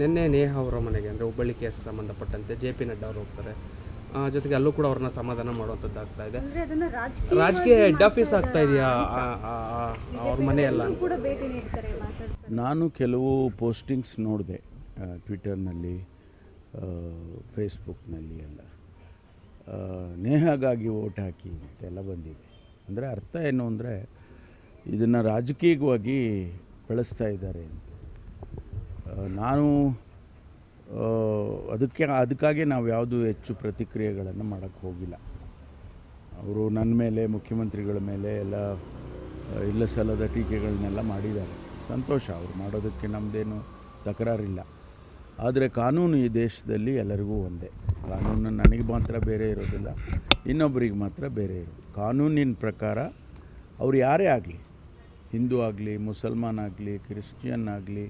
ನಿನ್ನೆ ನೇಹ ಅವರ ಮನೆಗೆ ಅಂದರೆ ಹುಬ್ಬಳ್ಳಿ ಕೇಸ್ ಸಂಬಂಧಪಟ್ಟಂತೆ ಜೆ ಪಿ ನಡ್ಡಾ ಅವರು ಹೋಗ್ತಾರೆ. ಜೊತೆಗೆ ಅಲ್ಲೂ ಕೂಡ ಅವ್ರನ್ನ ಸಮಾಧಾನ ಮಾಡುವಂಥದ್ದು ಆಗ್ತಾ ಇದೆ. ಅಂದ್ರೆ ಅದನ್ನ ರಾಜಕೀಯ ರಾಜಕೀಯ ಹೆಡ್ ಆಫೀಸ್ ಆಗ್ತಾ ಇದೆಯಾ? ಅವ್ರ ಮನೆ ಎಲ್ಲ ಅಂತ ಕೂಡ ಭೇಟಿ ನೀಡ್ತಾರೆ ಮಾತಾಡ್ತಾರೆ. ನಾನು ಕೆಲವು ಪೋಸ್ಟಿಂಗ್ಸ್ ನೋಡಿದೆ ಟ್ವಿಟರ್ನಲ್ಲಿ ಫೇಸ್ಬುಕ್ನಲ್ಲಿ ಎಲ್ಲ. ನೇಹಗಾಗಿ ನೇಹಾಗಾಗಿ ಓಟ್ ಹಾಕಿ ಅಂತೆಲ್ಲ ಬಂದಿದೆ. ಅಂದರೆ ಅರ್ಥ ಏನು ಅಂದರೆ ಇದನ್ನು ರಾಜಕೀಯವಾಗಿ ಬಳಸ್ತಾ ಇದ್ದಾರೆ ಅಂತ. ನಾನು ಅದಕ್ಕೆ, ಅದಕ್ಕಾಗಿ ನಾವು ಯಾವುದು ಹೆಚ್ಚು ಪ್ರತಿಕ್ರಿಯೆಗಳನ್ನು ಮಾಡೋಕ್ಕೆ ಹೋಗಿಲ್ಲ. ಅವರು ನನ್ನ ಮೇಲೆ, ಮುಖ್ಯಮಂತ್ರಿಗಳ ಮೇಲೆ ಎಲ್ಲ, ಇಲ್ಲ ಸಲ್ಲದ ಟೀಕೆಗಳನ್ನೆಲ್ಲ ಮಾಡಿದ್ದಾರೆ. ಸಂತೋಷ, ಅವರು ಮಾಡೋದಕ್ಕೆ ನಮ್ಮದೇನು ತಕರಾರಿಲ್ಲ. ಆದರೆ ಕಾನೂನು ಈ ದೇಶದಲ್ಲಿ ಎಲ್ಲರಿಗೂ ಒಂದೇ. ಕಾನೂನು ನನಗೆ ಮಾತ್ರ ಬೇರೆ ಇರೋದಿಲ್ಲ ಇನ್ನೊಬ್ಬರಿಗೆ ಮಾತ್ರ ಬೇರೆ ಇರೋದು. ಕಾನೂನಿನ ಪ್ರಕಾರ ಅವ್ರು ಯಾರೇ ಆಗಲಿ, ಹಿಂದೂ ಆಗಲಿ, ಮುಸಲ್ಮಾನ್ ಆಗಲಿ, ಕ್ರಿಶ್ಚಿಯನ್ ಆಗಲಿ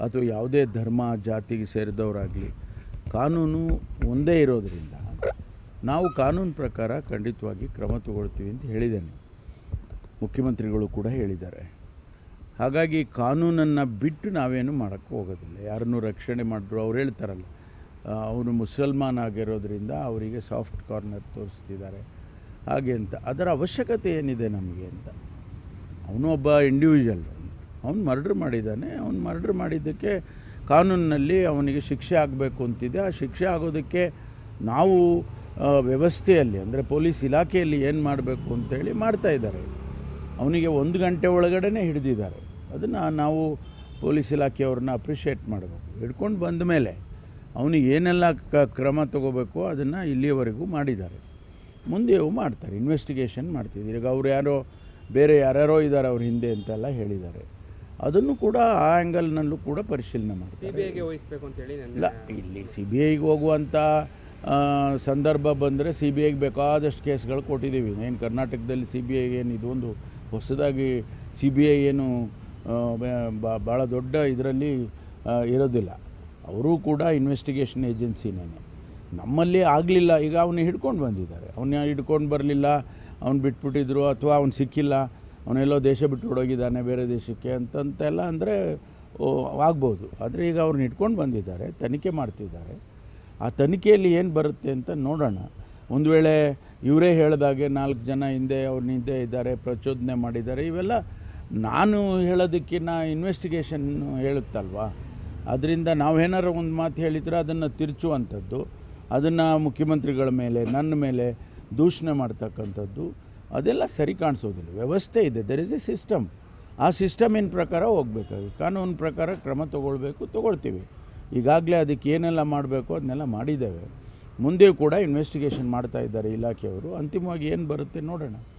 ಅಥವಾ ಯಾವುದೇ ಧರ್ಮ, ಜಾತಿಗೆ ಸೇರಿದವರಾಗಲಿ, ಕಾನೂನು ಒಂದೇ ಇರೋದರಿಂದ ನಾವು ಕಾನೂನು ಪ್ರಕಾರ ಖಂಡಿತವಾಗಿ ಕ್ರಮ ತಗೊಳ್ತೀವಿ ಅಂತ ಹೇಳಿದ್ದೇನೆ. ಮುಖ್ಯಮಂತ್ರಿಗಳು ಕೂಡ ಹೇಳಿದ್ದಾರೆ. ಹಾಗಾಗಿ ಕಾನೂನನ್ನು ಬಿಟ್ಟು ನಾವೇನು ಮಾಡೋಕ್ಕೆ ಹೋಗೋದಿಲ್ಲ. ಯಾರನ್ನೂ ರಕ್ಷಣೆ ಮಾಡಿದ್ರು ಅವ್ರು ಹೇಳ್ತಾರಲ್ಲ ಅವರು ಮುಸಲ್ಮಾನ್ ಆಗಿರೋದ್ರಿಂದ ಅವರಿಗೆ ಸಾಫ್ಟ್ ಕಾರ್ನರ್ ತೋರಿಸ್ತಿದ್ದಾರೆ. ಹಾಗೆ ಅಂತ. ಅದರ ಅವಶ್ಯಕತೆ ಏನಿದೆ ನಮಗೆ ಅಂತ? ಅವನು ಒಬ್ಬ ಇಂಡಿವಿಜುವಲ್ ಅವನು ಮರ್ಡ್ರ್ ಮಾಡಿದ್ದಾನೆ. ಅವನು ಮರ್ಡ್ರ್ ಮಾಡಿದ್ದಕ್ಕೆ ಕಾನೂನಿನಲ್ಲಿ ಅವನಿಗೆ ಶಿಕ್ಷೆ ಆಗಬೇಕು ಅಂತಿದೆ. ಆ ಶಿಕ್ಷೆ ಆಗೋದಕ್ಕೆ ನಾವು ವ್ಯವಸ್ಥೆಯಲ್ಲಿ, ಅಂದರೆ ಪೊಲೀಸ್ ಇಲಾಖೆಯಲ್ಲಿ ಏನು ಮಾಡಬೇಕು ಅಂತೇಳಿ ಮಾಡ್ತಾ ಇದ್ದಾರೆ. ಅವನಿಗೆ ಒಂದು ಗಂಟೆ ಒಳಗಡೆ ಹಿಡಿದಿದ್ದಾರೆ. ಅದನ್ನು ನಾವು ಪೊಲೀಸ್ ಇಲಾಖೆಯವ್ರನ್ನ ಅಪ್ರಿಷಿಯೇಟ್ ಮಾಡಬೇಕು. ಹಿಡ್ಕೊಂಡು ಬಂದ ಮೇಲೆ ಅವನಿಗೆ ಏನೆಲ್ಲ ಕ, ಕ್ರಮ ತಗೋಬೇಕು ಅದನ್ನು ಇಲ್ಲಿಯವರೆಗೂ ಮಾಡಿದ್ದಾರೆ. ಮುಂದೆಯೂ ಮಾಡ್ತಾರೆ. ಇನ್ವೆಸ್ಟಿಗೇಷನ್ ಮಾಡ್ತಿದ್ದೀರಿ. ಈಗ ಅವ್ರು ಯಾರೋ, ಬೇರೆ ಯಾರ್ಯಾರೋ ಇದ್ದಾರೆ ಅವ್ರ ಹಿಂದೆ ಅಂತೆಲ್ಲ ಹೇಳಿದ್ದಾರೆ. ಅದನ್ನು ಕೂಡ ಆ ಆ್ಯಂಗಲ್ನಲ್ಲೂ ಕೂಡ ಪರಿಶೀಲನೆ ಸಿ ಮಾಡ್ತಾರೆ ಬಿ ಐಗೆ ವಹಿಸ್ಬೇಕು ಅಂತೇಳಿ ಇಲ್ಲ ಇಲ್ಲಿ ಸಿ ಬಿ ಐಗೆ ಹೋಗುವಂಥ ಸಂದರ್ಭ ಬಂದರೆ ಸಿ ಬಿ ಐಗೆ ಬೇಕಾದಷ್ಟು ಕೇಸ್ಗಳು ಕೊಟ್ಟಿದ್ದೀವಿ. ಏನು ಕರ್ನಾಟಕದಲ್ಲಿ ಸಿ ಬಿ ಐ ಏನು ಇದೊಂದು ಹೊಸದಾಗಿ ಸಿ ಬಿ ಐ ಏನು ಭಾಳ ದೊಡ್ಡ ಇದರಲ್ಲಿ ಇರೋದಿಲ್ಲ. ಅವರು ಕೂಡ ಇನ್ವೆಸ್ಟಿಗೇಷನ್ ಏಜೆನ್ಸಿನೇ ನಮ್ಮಲ್ಲಿ ಆಗಲಿಲ್ಲ. ಈಗ ಅವನ್ನ ಹಿಡ್ಕೊಂಡು ಬಂದಿದ್ದಾರೆ. ಅವನ್ನ ಹಿಡ್ಕೊಂಡು ಬರಲಿಲ್ಲ. ಅವ್ನು ಬಿಟ್ಬಿಟ್ಟಿದ್ರು ಅಥವಾ ಅವ್ನು ಸಿಕ್ಕಿಲ್ಲ. ಅವನೆಲ್ಲೋ ದೇಶ ಬಿಟ್ಟು ಹೋಗಿದ್ದಾನೆ ಬೇರೆ ದೇಶಕ್ಕೆ ಅಂತಂತೆಲ್ಲ ಅಂದರೆ ಆಗ್ಬೋದು. ಆದರೆ ಈಗ ಅವ್ರನ್ನ ಇಟ್ಕೊಂಡು ಬಂದಿದ್ದಾರೆ, ತನಿಖೆ ಮಾಡ್ತಿದ್ದಾರೆ. ಆ ತನಿಖೆಯಲ್ಲಿ ಏನು ಬರುತ್ತೆ ಅಂತ ನೋಡೋಣ. ಒಂದು ವೇಳೆ ಇವರೇ ಹೇಳಿದಾಗೆ ನಾಲ್ಕು ಜನ ಹಿಂದೆ ಅವ್ರ ಹಿಂದೆ ಇದ್ದಾರೆ, ಪ್ರಚೋದನೆ ಮಾಡಿದ್ದಾರೆ, ಇವೆಲ್ಲ ನಾನು ಹೇಳೋದಕ್ಕಿಂತ ಇನ್ವೆಸ್ಟಿಗೇಷನ್ ಹೇಳುತ್ತಲ್ವಾ? ಅದರಿಂದ ನಾವೇನಾರು ಒಂದು ಮಾತು ಹೇಳಿದ್ರೆ ಅದನ್ನು ತಿರುಚುವಂಥದ್ದು, ಅದನ್ನು ಮುಖ್ಯಮಂತ್ರಿಗಳ ಮೇಲೆ, ನನ್ನ ಮೇಲೆ ದೂಷಣೆ ಮಾಡ್ತಕ್ಕಂಥದ್ದು ಅದೆಲ್ಲ ಸರಿ ಕಾಣಿಸೋದಿಲ್ಲ. ವ್ಯವಸ್ಥೆ ಇದೆ. ದೆರ್ ಇಸ್ ಎ ಸಿಸ್ಟಮ್ ಆ ಸಿಸ್ಟಮಿನ ಪ್ರಕಾರ ಹೋಗಬೇಕಾಗಿ ಕಾನೂನು ಪ್ರಕಾರ ಕ್ರಮ ತೊಗೊಳ್ಬೇಕು, ತೊಗೊಳ್ತೀವಿ. ಈಗಾಗಲೇ ಅದಕ್ಕೆ ಏನೆಲ್ಲ ಮಾಡಬೇಕು ಅದನ್ನೆಲ್ಲ ಮಾಡಿದ್ದೇವೆ. ಮುಂದೆಯೂ ಕೂಡ ಇನ್ವೆಸ್ಟಿಗೇಷನ್ ಮಾಡ್ತಾ ಇದ್ದಾರೆ ಇಲಾಖೆಯವರು. ಅಂತಿಮವಾಗಿ ಏನು ಬರುತ್ತೆ ನೋಡೋಣ.